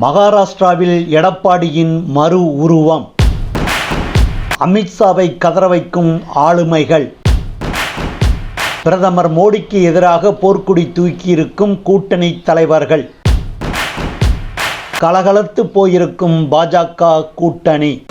மகாராஷ்டிராவில் எடப்பாடியின் மறு உருவம். அமித்ஷாவை கதற வைக்கும் ஆளுமைகள். பிரதமர் மோடிக்கு எதிராக போர்க்குடி தூக்கியிருக்கும் கூட்டணி தலைவர்கள். கலகலத்து போயிருக்கும் பாஜக கூட்டணி.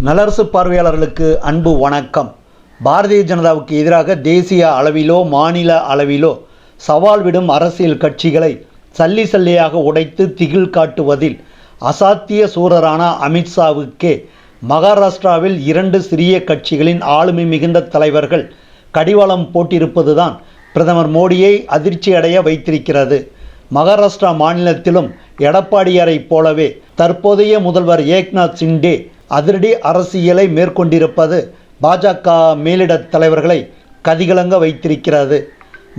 நலரசு பார்வையாளர்களுக்கு அன்பு வணக்கம். பாரதிய ஜனதாவுக்கு எதிராக தேசிய அளவிலோ மாநில அளவிலோ சவால் விடும் அரசியல் கட்சிகளை சல்லி சல்லியாக உடைத்து திகில் காட்டுவதில் அசாத்திய சூரரான அமித்ஷாவுக்கே மகாராஷ்டிராவில் இரண்டு சிறிய கட்சிகளின் ஆளுமை மிகுந்த தலைவர்கள் கடிவாளம் போட்டிருப்பதுதான் பிரதமர் மோடியை அதிர்ச்சியடைய வைத்திருக்கிறது. மகாராஷ்டிரா மாநிலத்திலும் எடப்பாடியாரைப் போலவே தற்போதைய முதல்வர் ஏக்நாத் சிண்டே அதிரடி அரசியலை மேற்கொண்டிருப்பது பாஜக மேலிடத் தலைவர்களை கதிகலங்க வைத்திருக்கிறது.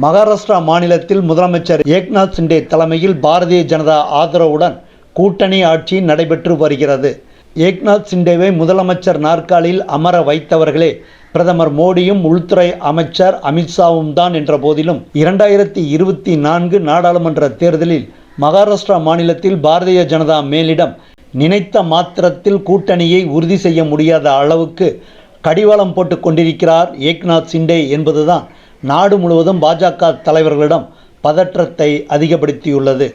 மகாராஷ்டிரா மாநிலத்தில் முதலமைச்சர் ஏக்நாத் சிண்டே தலைமையில் பாரதிய ஜனதா ஆதரவுடன் கூட்டணி ஆட்சி நடைபெற்று வருகிறது. ஏக்நாத் சிண்டேவை முதலமைச்சர் நாற்காலில் அமர வைத்தவர்களே பிரதமர் மோடியும் உள்துறை அமைச்சர் அமித்ஷாவும் தான் என்ற போதிலும் இரண்டாயிரத்தி இருபத்தி நான்கு நாடாளுமன்ற தேர்தலில் மகாராஷ்டிரா மாநிலத்தில் பாரதிய ஜனதா மேலிடம் நினைத்த மாத்திரத்தில் கூட்டணியை உறுதி செய்ய முடியாத அளவுக்கு கடிவாளம் போட்டு கொண்டிருக்கிறார் ஏக்நாத் சிண்டே என்பதுதான் நாடு முழுவதும் பாஜக தலைவர்களிடம் பதற்றத்தை அதிகப்படுத்தியுள்ளது.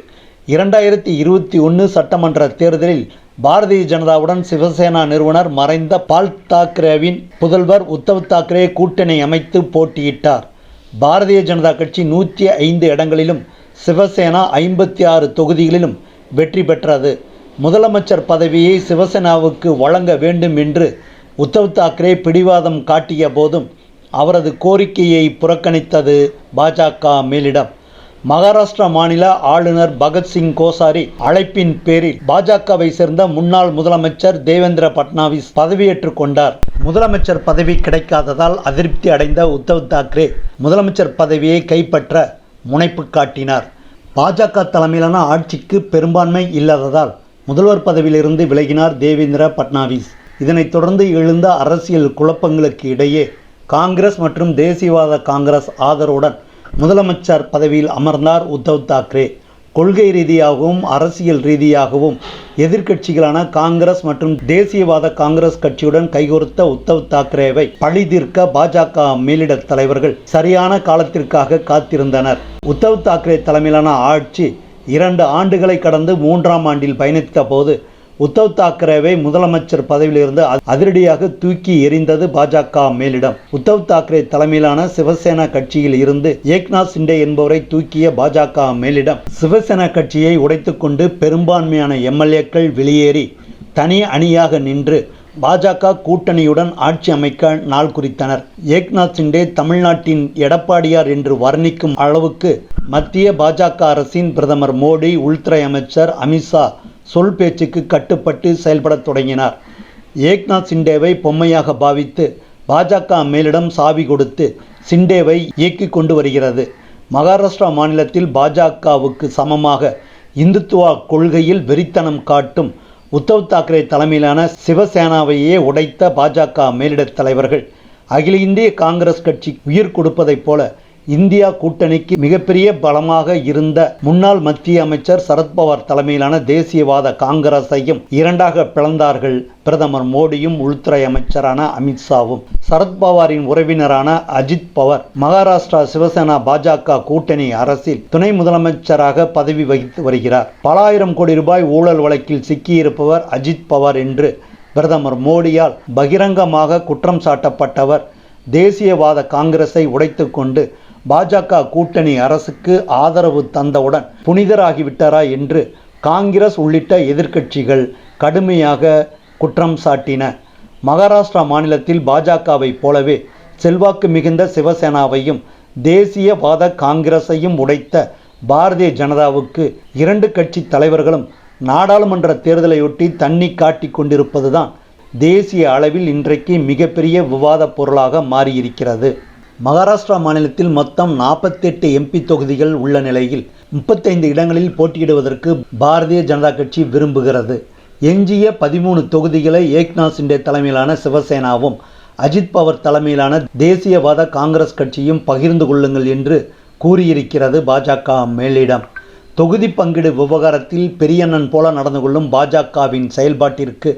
இரண்டாயிரத்தி இருபத்தி ஒன்று சட்டமன்ற தேர்தலில் பாரதிய ஜனதாவுடன் சிவசேனா நிறுவனர் மறைந்த பால் தாக்கரேவின் புதல்வர் உத்தவ் தாக்கரே கூட்டணி அமைத்து போட்டியிட்டார். பாரதிய ஜனதா கட்சி நூற்றி ஐந்து இடங்களிலும் சிவசேனா ஐம்பத்தி ஆறு தொகுதிகளிலும் வெற்றி பெற்றது. முதலமைச்சர் பதவியை சிவசேனாவுக்கு வழங்க வேண்டும் என்று உத்தவ் தாக்கரே பிடிவாதம் காட்டிய போதும் அவரது கோரிக்கையை புறக்கணித்தது பாஜக மேலிடம். மகாராஷ்டிரா மாநில ஆளுநர் பகத்சிங் கோசாரி அழைப்பின் பேரில் பாஜகவை சேர்ந்த முன்னாள் முதலமைச்சர் தேவேந்திர பட்னாவிஸ் பதவியேற்றுக் கொண்டார். முதலமைச்சர் பதவி கிடைக்காததால் அதிருப்தி அடைந்த உத்தவ் தாக்கரே முதலமைச்சர் பதவியை கைப்பற்ற முனைப்பு காட்டினார். பாஜக தலைமையிலான ஆட்சிக்கு பெரும்பான்மை இல்லாததால் முதல்வர் பதவியிலிருந்து விலகினார் தேவேந்திர பட்னாவிஸ். இதனைத் தொடர்ந்து எழுந்த அரசியல் குழப்பங்களுக்கு இடையே காங்கிரஸ் மற்றும் தேசியவாத காங்கிரஸ் ஆதரவுடன் முதலமைச்சர் பதவியில் அமர்ந்தார் உத்தவ் தாக்கரே கொள்கை ரீதியாகவும் அரசியல் ரீதியாகவும் எதிர்க்கட்சிகளான காங்கிரஸ் மற்றும் தேசியவாத காங்கிரஸ் கட்சியுடன் கைகோர்த்த உத்தவ் தாக்கரேவை பழிதீர்க்க பாஜக மேலிட தலைவர்கள் சரியான காலத்திற்காக காத்திருந்தனர். உத்தவ் தாக்கரே தலைமையிலான ஆட்சி இரண்டு ஆண்டுகளை கடந்து மூன்றாம் ஆண்டில் பயணித்த போது உத்தவ் தாக்கரேவை முதலமைச்சர் பதவியிலிருந்து அதிரடியாக தூக்கி எறிந்தது பாஜக மேலிடம். உத்தவ் தாக்கரே தலைமையிலான சிவசேனா கட்சியில் இருந்து ஏக்நாத் சிண்டே என்பவரை தூக்கிய பாஜக மேலிடம். சிவசேனா கட்சியை உடைத்துக்கொண்டு பெரும்பான்மையான எம்எல்ஏக்கள் வெளியேறி தனி அணியாக நின்று பாஜக கூட்டணியுடன் ஆட்சி அமைக்க நாள் குறித்தனர். ஏக்நாத் சிண்டே தமிழ்நாட்டின் எடப்பாடியார் என்று வர்ணிக்கும் அளவுக்கு மத்திய பாஜக அரசின் பிரதமர் மோடி உள்துறை அமைச்சர் அமித்ஷா சொல் பேச்சுக்கு கட்டுப்பட்டு செயல்படத் தொடங்கினார். ஏக்நாத் சிண்டேவை பொம்மையாக பாவித்து பாஜக மேலிடம் சாவி கொடுத்து சிண்டேவை இயக்கி கொண்டு வருகிறது. மகாராஷ்டிரா மாநிலத்தில் பாஜகவுக்கு சமமாக இந்துத்துவா கொள்கையில் வெறித்தனம் காட்டும் உத்தவ் தாக்கரே தலைமையிலான சிவசேனாவையே உடைத்த பாஜக மேலிடத் தலைவர்கள். அகில இந்திய காங்கிரஸ் கட்சி உயிர் கொடுப்பதைப் போல இந்தியா கூட்டணிக்கு மிகப்பெரிய பலமாக இருந்த முன்னாள் மத்திய அமைச்சர் சரத்பவார் தலைமையிலான தேசியவாத காங்கிரஸையும் இரண்டாக பிளந்தார்கள் பிரதமர் மோடியும் உள்துறை அமைச்சரான அமித்ஷாவும் சரத்பவாரின் உறவினரான அஜித் பவார் மகாராஷ்டிரா சிவசேனா பாஜக கூட்டணி அரசில் துணை முதலமைச்சராக பதவி வகித்து வருகிறார். பல ஆயிரம் கோடி ரூபாய் ஊழல் வழக்கில் சிக்கியிருப்பவர் அஜித் பவார் என்று பிரதமர் மோடியால் பகிரங்கமாக குற்றம் சாட்டப்பட்டவர் தேசியவாத காங்கிரஸை உடைத்துக்கொண்டு பாஜக கூட்டணி அரசுக்கு ஆதரவு தந்தவுடன் புனிதராகிவிட்டாரா என்று காங்கிரஸ் உள்ளிட்ட எதிர்க்கட்சிகள் கடுமையாக குற்றம் சாட்டின. மகாராஷ்டிரா மாநிலத்தில் பாஜகவைப் போலவே செல்வாக்கு மிகுந்த சிவசேனாவையும் தேசியவாத காங்கிரஸையும் உடைத்த பாரதிய ஜனதாவுக்கு இரண்டு கட்சி தலைவர்களும் நாடாளுமன்ற தேர்தலையொட்டி தண்ணி காட்டி கொண்டிருப்பதுதான் தேசிய அளவில் இன்றைக்கு மிகப்பெரிய விவாதப் பொருளாக மாறியிருக்கிறது. மகாராஷ்டிரா மாநிலத்தில் மொத்தம் நாற்பத்தெட்டு எம்பி தொகுதிகள் உள்ள நிலையில் முப்பத்தைந்து இடங்களில் போட்டியிடுவதற்கு பாரதிய ஜனதா கட்சி விரும்புகிறது. எஞ்சிய பதிமூணு தொகுதிகளை ஏக்நாத் சிண்டே தலைமையிலான சிவசேனாவும் அஜித் பவர் தலைமையிலான தேசியவாத காங்கிரஸ் கட்சியும் பகிர்ந்து கொள்ளுங்கள் என்று கூறியிருக்கிறது பாஜக மேலிடம். தொகுதி பங்கீடு விவகாரத்தில் பெரியண்ணன் போல நடந்து கொள்ளும் பாஜகவின் செயல்பாட்டிற்கு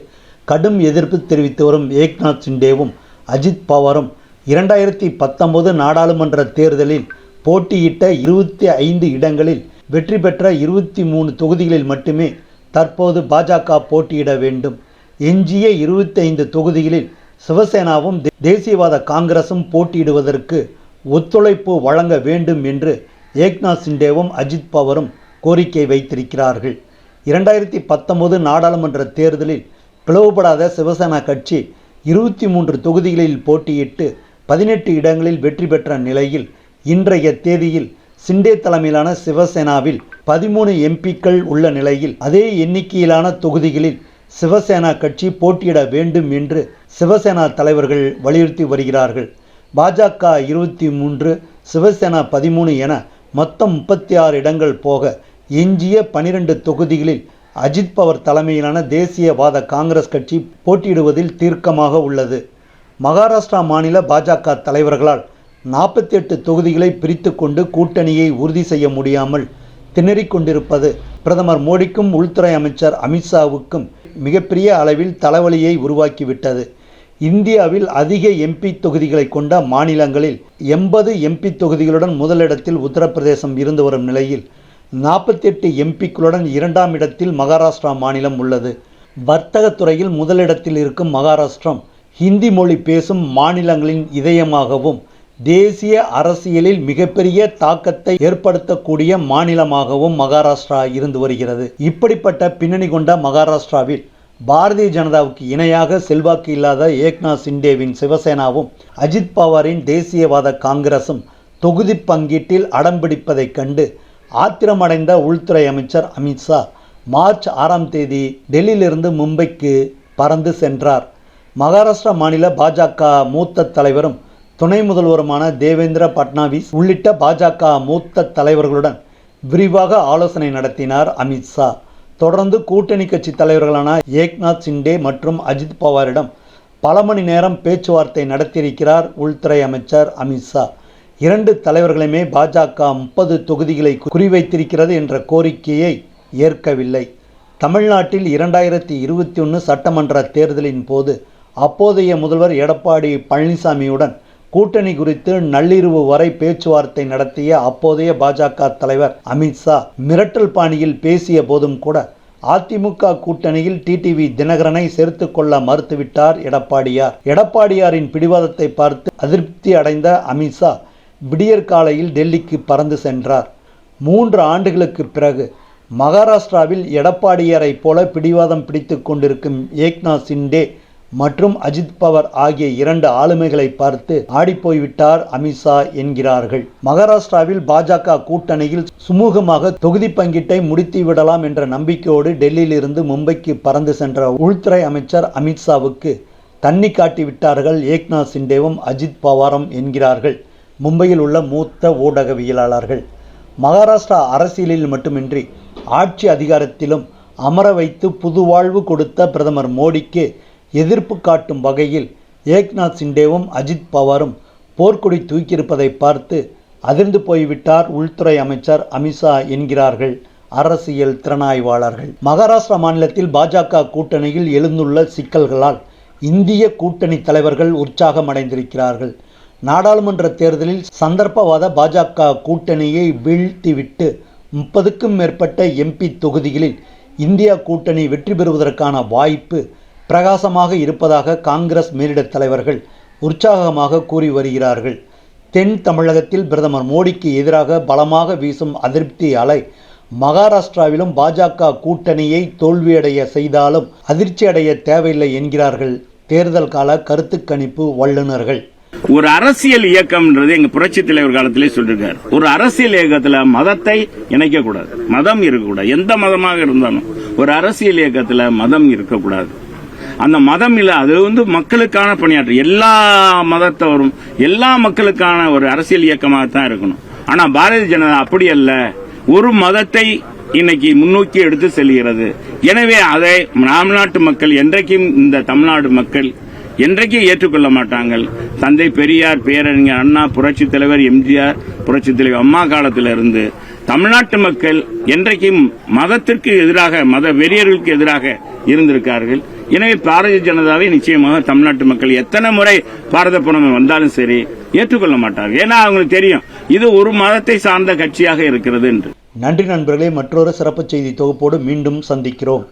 கடும் எதிர்ப்பு தெரிவித்து வரும் ஏக்நாத் சிண்டேவும் அஜித் பவாரும் இரண்டாயிரத்தி பத்தொன்பது நாடாளுமன்ற தேர்தலில் போட்டியிட்ட இருபத்தி ஐந்து இடங்களில் வெற்றி பெற்ற இருபத்தி மூணு தொகுதிகளில் மட்டுமே தற்போது பாஜக போட்டியிட வேண்டும். எஞ்சிய இருபத்தைந்து தொகுதிகளில் சிவசேனாவும் தேசியவாத காங்கிரசும் போட்டியிடுவதற்கு ஒத்துழைப்பு வழங்க வேண்டும் என்று ஏக்நாத் சிண்டேவும் அஜித் பவரும் கோரிக்கை வைத்திருக்கிறார்கள். இரண்டாயிரத்தி பத்தொன்பது நாடாளுமன்ற தேர்தலில் பிளவுபடாத சிவசேனா கட்சி இருபத்தி மூன்று தொகுதிகளில் போட்டியிட்டு பதினெட்டு இடங்களில் வெற்றி பெற்ற நிலையில் இன்றைய தேதியில் சிண்டே தலைமையிலான சிவசேனாவில் பதிமூணு எம்பிக்கள் உள்ள நிலையில் அதே எண்ணிக்கையிலான தொகுதிகளில் சிவசேனா கட்சி போட்டியிட வேண்டும் என்று சிவசேனா தலைவர்கள் வலியுறுத்தி வருகிறார்கள். பாஜக இருபத்தி மூன்று சிவசேனா பதிமூணு என மொத்தம் முப்பத்தி ஆறு இடங்கள் போக எஞ்சிய பனிரெண்டு தொகுதிகளில் அஜித் பவர் தலைமையிலான தேசியவாத காங்கிரஸ் கட்சி போட்டியிடுவதில் தீர்க்கமாக உள்ளது. மகாராஷ்டிரா மாநில பாஜக தலைவர்களால் நாற்பத்தி எட்டு தொகுதிகளை பிரித்து கொண்டு கூட்டணியை உறுதி செய்ய முடியாமல் திணறிக் கொண்டிருப்பது பிரதமர் மோடிக்கும் உள்துறை அமைச்சர் அமித்ஷாவுக்கும் மிகப்பெரிய அளவில் தலைவலியை உருவாக்கிவிட்டது. இந்தியாவில் அதிக எம்பி தொகுதிகளை கொண்ட மாநிலங்களில் எண்பது எம்பி தொகுதிகளுடன் முதலிடத்தில் உத்தரப்பிரதேசம் இருந்து வரும் நிலையில் நாற்பத்தி எட்டு எம்பிக்களுடன் இரண்டாம் இடத்தில் மகாராஷ்டிரா மாநிலம் உள்ளது. வர்த்தகத் துறையில் முதலிடத்தில் இருக்கும் மகாராஷ்டிரம் ஹிந்தி மொழி பேசும் மாநிலங்களின் இதயமாகவும் தேசிய அரசியலில் மிகப்பெரிய தாக்கத்தை ஏற்படுத்தக்கூடிய மாநிலமாகவும் மகாராஷ்டிரா இருந்து வருகிறது. இப்படிப்பட்ட பின்னணி கொண்ட மகாராஷ்டிராவில் பாரதிய ஜனதாவுக்கு இணையாக செல்வாக்கு இல்லாத ஏக்நாத் சிண்டேவின் சிவசேனாவும் அஜித் பவாரின் தேசியவாத காங்கிரசும் தொகுதி பங்கீட்டில் அடம்பிடிப்பதைக் கண்டு ஆத்திரமடைந்த உள்துறை அமைச்சர் அமித்ஷா மார்ச் ஆறாம் தேதி டெல்லியிலிருந்து மும்பைக்கு பறந்து சென்றார். மகாராஷ்டிரா மாநில பாஜக மூத்த தலைவரும் துணை முதல்வருமான தேவேந்திர பட்னாவிஸ் உள்ளிட்ட பாஜக மூத்த தலைவர்களுடன் விரிவாக ஆலோசனை நடத்தினார் அமித்ஷா தொடர்ந்து கூட்டணி கட்சி தலைவர்களான ஏக்நாத் சிண்டே மற்றும் அஜித் பவாரிடம் பல மணி நேரம் பேச்சுவார்த்தை நடத்தியிருக்கிறார் உள்துறை அமைச்சர் அமித்ஷா இரண்டு தலைவர்களுமே பாஜக முப்பது தொகுதிகளை குறிவைத்திருக்கிறது என்ற கோரிக்கையை ஏற்கவில்லை. தமிழ்நாட்டில் இரண்டாயிரத்தி இருபத்தி ஒன்று சட்டமன்ற தேர்தலின் போது அப்போதைய முதல்வர் எடப்பாடி பழனிசாமியுடன் கூட்டணி குறித்து நள்ளிரவு வரை பேச்சுவார்த்தை நடத்திய அப்போதைய பாஜக தலைவர் அமித்ஷா மிரட்டல் பாணியில் பேசிய போதும் கூட அதிமுக கூட்டணியில் டிடிவி தினகரனை சேர்த்து கொள்ள மறுத்துவிட்டார் எடப்பாடியார். எடப்பாடியாரின் பிடிவாதத்தை பார்த்து அதிருப்தி அடைந்த அமித்ஷா விடியற் காலையில் டெல்லிக்கு பறந்து சென்றார். மூன்று ஆண்டுகளுக்கு பிறகு மகாராஷ்டிராவில் எடப்பாடியாரைப் போல பிடிவாதம் பிடித்து கொண்டிருக்கும் ஏக்நாத் சிண்டே மற்றும் அஜித் பவர் ஆகிய இரண்டு ஆளுமைகளை பார்த்து ஆடிப்போய்விட்டார் அமித்ஷா என்கிறார்கள். மகாராஷ்டிராவில் பாஜக கூட்டணியில் சுமூகமாக தொகுதி பங்கீட்டை முடித்து விடலாம் என்ற நம்பிக்கையோடு டெல்லியிலிருந்து மும்பைக்கு பறந்து சென்ற உள்துறை அமைச்சர் அமித்ஷாவுக்கு தண்ணி காட்டி விட்டார்கள் ஏக்நாத் சிண்டேவும் அஜித் பவாரும் என்கிறார்கள். மும்பையில் உள்ள மூத்த ஊடகவியலாளர்கள். மகாராஷ்டிரா அரசியலில் மட்டுமின்றி ஆட்சி அதிகாரத்திலும் அமர வைத்து புதுவாழ்வு கொடுத்த பிரதமர் மோடிக்கு எதிர்ப்பு காட்டும் வகையில் ஏக்நாத் சிண்டேவும் அஜித் பவாரும் போர்க்கொடி தூக்கியிருப்பதை பார்த்து அதிர்ந்து போய்விட்டார் உள்துறை அமைச்சர் அமித்ஷா என்கிறார்கள் அரசியல் திறனாய்வாளர்கள். மகாராஷ்டிரா மாநிலத்தில் பாஜக கூட்டணியில் எழுந்துள்ள சிக்கல்களால் இந்திய கூட்டணி தலைவர்கள் உற்சாகமடைந்திருக்கிறார்கள். நாடாளுமன்ற தேர்தலில் சந்தர்ப்பவாத பாஜக கூட்டணியை வீழ்த்திவிட்டு முப்பதுக்கும் மேற்பட்ட எம்பி தொகுதிகளில் இந்தியா கூட்டணி வெற்றி பெறுவதற்கான வாய்ப்பு பிரகாசமாக இருப்பதாக காங்கிரஸ் மேலிடத் தலைவர்கள் உற்சாகமாக கூறி வருகிறார்கள். தென் தமிழகத்தில் பிரதமர் மோடிக்கு எதிராக பலமாக வீசும் அதிருப்தி அலை மகாராஷ்டிராவிலும் பாஜக கூட்டணியை தோல்வியடைய செய்தாலும் அதிர்ச்சியடைய தேவையில்லை என்கிறார்கள் தேர்தல் கால கருத்து கணிப்பு வல்லுநர்கள். ஒரு அரசியல் இயக்கம்ன்றது எங்க புரட்சி தலைவர் காலத்திலே சொல்லிருக்காரு. ஒரு அரசியல் இயக்கத்துல மதத்தை இணைக்க கூடாது மதம் இருக்கக்கூடாது. எந்த மதமாக இருந்தாலும் ஒரு அரசியல் இயக்கத்துல மதம் இருக்கக்கூடாது. அந்த மதம் இல்லை அது வந்து மக்களுக்கான பணியாற்று. எல்லா மதத்தவரும் எல்லா மக்களுக்கான ஒரு அரசியல் இயக்கமாக தான் இருக்கணும். ஆனா பாரதிய ஜனதா அப்படி அல்ல. ஒரு மதத்தை இன்னைக்கு முன்னோக்கி எடுத்து செல்கிறது. எனவே அதை தமிழ்நாட்டு மக்கள் என்றைக்கும் இந்த தமிழ்நாடு மக்கள் என்றைக்கும் ஏற்றுக்கொள்ள மாட்டாங்கள். தந்தை பெரியார் பேரறிஞர் அண்ணா புரட்சி தலைவர் எம்ஜிஆர் புரட்சி தலைவர் அம்மா காலத்திலிருந்து தமிழ்நாட்டு மக்கள் என்றைக்கும் மதத்திற்கு எதிராக மத வெறியர்களுக்கு எதிராக இருந்திருக்கார்கள். எனவே பாரதிய ஜனதாவை நிச்சயமாக தமிழ்நாட்டு மக்கள் எத்தனை முறை பாரத புறமை வந்தாலும் சரி ஏற்றுக்கொள்ள மாட்டார்கள். ஏன்னா அவங்களுக்கு தெரியும் இது ஒரு மதத்தை சார்ந்த கட்சியாக இருக்கிறது என்று. நன்றி நண்பர்களே மற்றொரு சிறப்பு செய்தி தொகுப்போடு மீண்டும் சந்திக்கிறோம்.